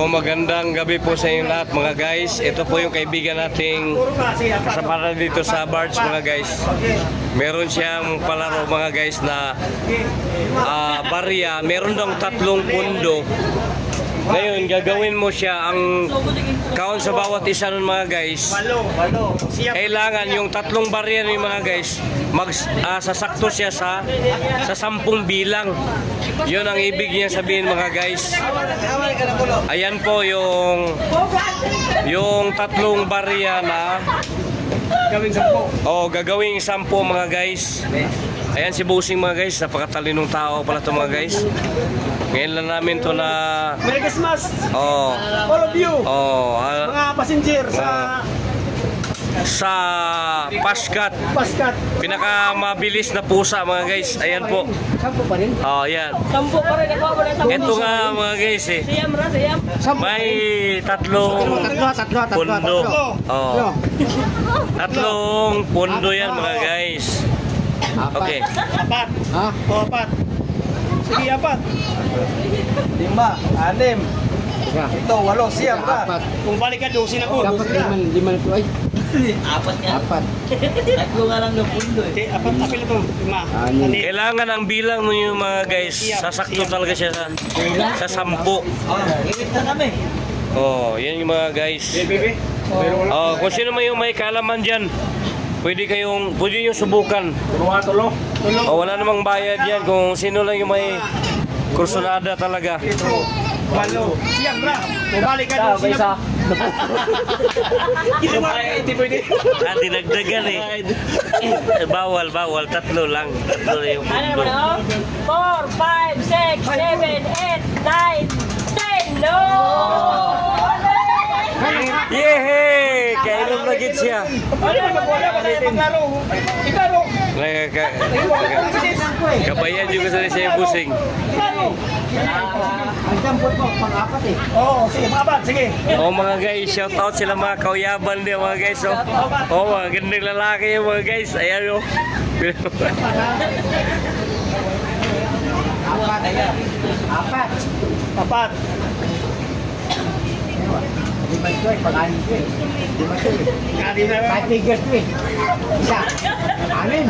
Oh, magandang gabi po sa inyo lahat mga guys. Ito po yung kaibigan nating kasama dito sa Barge mga guys. Meron siyang palaro mga guys na ah, barya. Meron daw tatlong pundo. Ngayon, gagawin mo siya ang count sa bawat isa nun mga guys. Kailangan yung tatlong barya ni mga guys, mag, ah, sasakto siya sa sa sampung bilang. Yun ang ibig niya sabihin mga guys. Ayan po yung yung tatlong barya na gawing sampo. oh, gagawing sampo mga guys. Ayan si Busing mga guys, napakatalinong tao pala to mga guys. Ngayon lang namin to na Merry Christmas! oh All of you! oh ah, Mga passenger sa sa Paskat Paskat. Pinaka mabilis na pusa mga guys. Ayan po. Sampo pa rin? Oh, yan. Sampo pa rin ako na sampo. Ito nga mga guys eh. Siyam ra, siyam. May tatlong Tatlo, tatlo, tatlo, pundo. tatlo. Oh. Tatlong pundo yan mga guys. Okay. Apat. Ha? Apat. Sige, apat. Lima, anim, Iya. ito, walo, siyam ka. Apat. Kung balik ka, dosin ako. Dapat Dosin lima, na. lima na ito ay. Apat nga. Apat. Tatlo nga lang ng pundo eh. Okay, apat, apil ito. Lima. Kailangan ang bilang yung mga guys. Sasakto talaga siya sa, sa sampu. Oh, iwit na kami. Oh, yan yung mga guys. Bebe. Meron Oh, kung sino man yung may kalaman dyan, pwede kayong, pwede yung subukan. Tulo, tulo. Tulo. Oh, wala namang bayad yan kung sino lang yung may kursunada talaga. Walo. Siyam ra. Kung balik ka, dosin ako. Ginawa. Hindi pwede. Ah, dinagdagan eh. Eh, bawal, bawal. Tatlo lang. Tatlo lang yung Ano naman ako? 4, 5, 6, 7, 8, 9, 10. No! Yehey! Kainom na gid siya. Ano Kabayan juga sa siya yung busing. Ang dampot mo, pang-apat eh. Oo, sige, mga apat, sige. Oh mga guys, shout out sila mga kauyaban din mga guys. Oh, oh mga gandang lalaki yung mga guys. Ayan oh. Apat. Apat. Apat. Lima ito ay, pang-anim ito eh. Lima ito eh. Kadi na Five figures ito eh. Isa. Anim.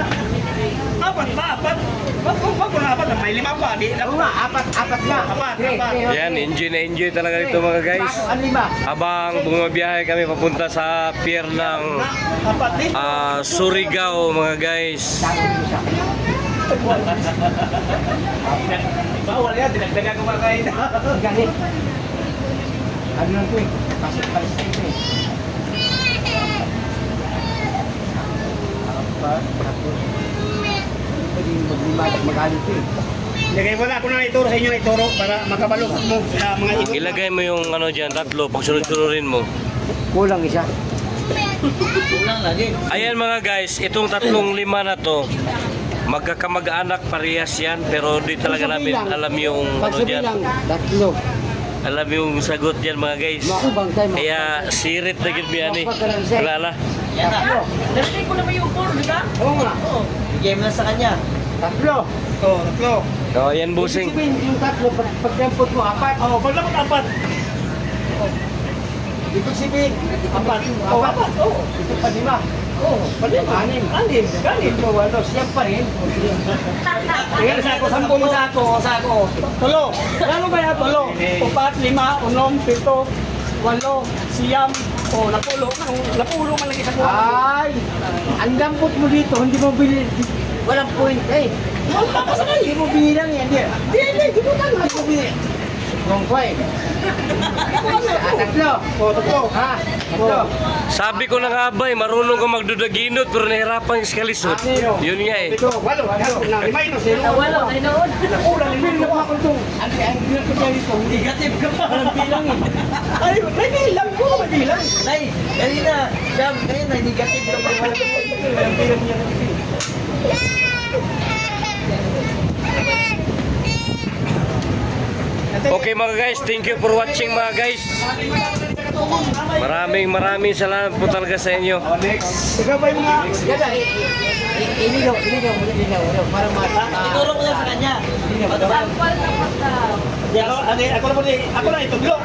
Apat ba? Apat? Wag wag wag na apat. May lima pa. Di Oo nga, apat, apat nga. Apat, Three, apat. three, Yan, enjoy na enjoy talaga dito mga guys. Ako, ang lima. Habang bumabiyahe kami papunta sa pier ng Apat din. ah, Surigao mga guys. Sabi ko siya. Bawal yan. Dinagdagan ko makain. Galit. Ano lang ito eh. Pasok palis ito eh. Apat, tatlo. Pwede maglima at mag-anim ito eh. Lagay mo na ako na ituro sa inyo ituro para makabalo mo sa mga ito. Ilagay mo yung ano dyan, tatlo, pag sunod-sunurin mo. Kulang isa. Kulang lagi. Ayan mga guys, itong tatlong lima na to, magkakamag-anak parehas yan, pero di talaga namin alam yung ano dyan. tatlo. Alam yung sagot dyan mga guys. Kaya sirit na gid biyan eh. Wala na. Yan na. Dati ko naman yung 4, di ba? Oo nga. Oo. Game na sa kanya. Tatlo. Oh, tatlo. Oh, yan Ibig busing. sabihin, yung tatlo, pag, pag dampot mo, apat. Oh, pag dapat apat. Ibig sabihin, Apat. Oh, apat. Oh. ito pa lima. Oh, ba? Anim. Anim. Ganit. Ito, walo. Siya pa rin. Tingnan sa ako, sampu mo sa ako, sa ako. Tulo. Ano ba yan? Tulo. Upat, lima, unom, pito, walo, siyam, o napulo. Napulo man lagi sa kuha. Ay, ang dampot mo dito, hindi mo bili, walang point eh. Hindi mo bilang yan. Hindi, hindi, hindi mo tanga. Bili. Wrong point. Ah, tatlo. O, tatlo. Ha? Tatlo. Sabi ko na nga ba, eh, marunong ka magdudaginot pero nahirapan yung skalisot. Yun nga eh. Pito, walo. Walo. Lima yun. Zero. Nawalo, ay noon. Nakulang, lima yun. Nakuha ko ito. Ang ang bilang ko dyan ito, Negative ka pa. walang bilang eh. Ay, may bilang ko. May bilang. Nay, kanina. Jam, kanina. Negative ka pa. Walang bilang niya. Okay mga guys, thank you for watching mga guys. Maraming maraming salamat po talaga sa inyo. Ikaw ba yung mga... Inigaw, inigaw, inigaw, inigaw, para mata. Ituro ko lang sa kanya. Inigaw, pagka. Ako, ako, ako na po, ako na itudlo.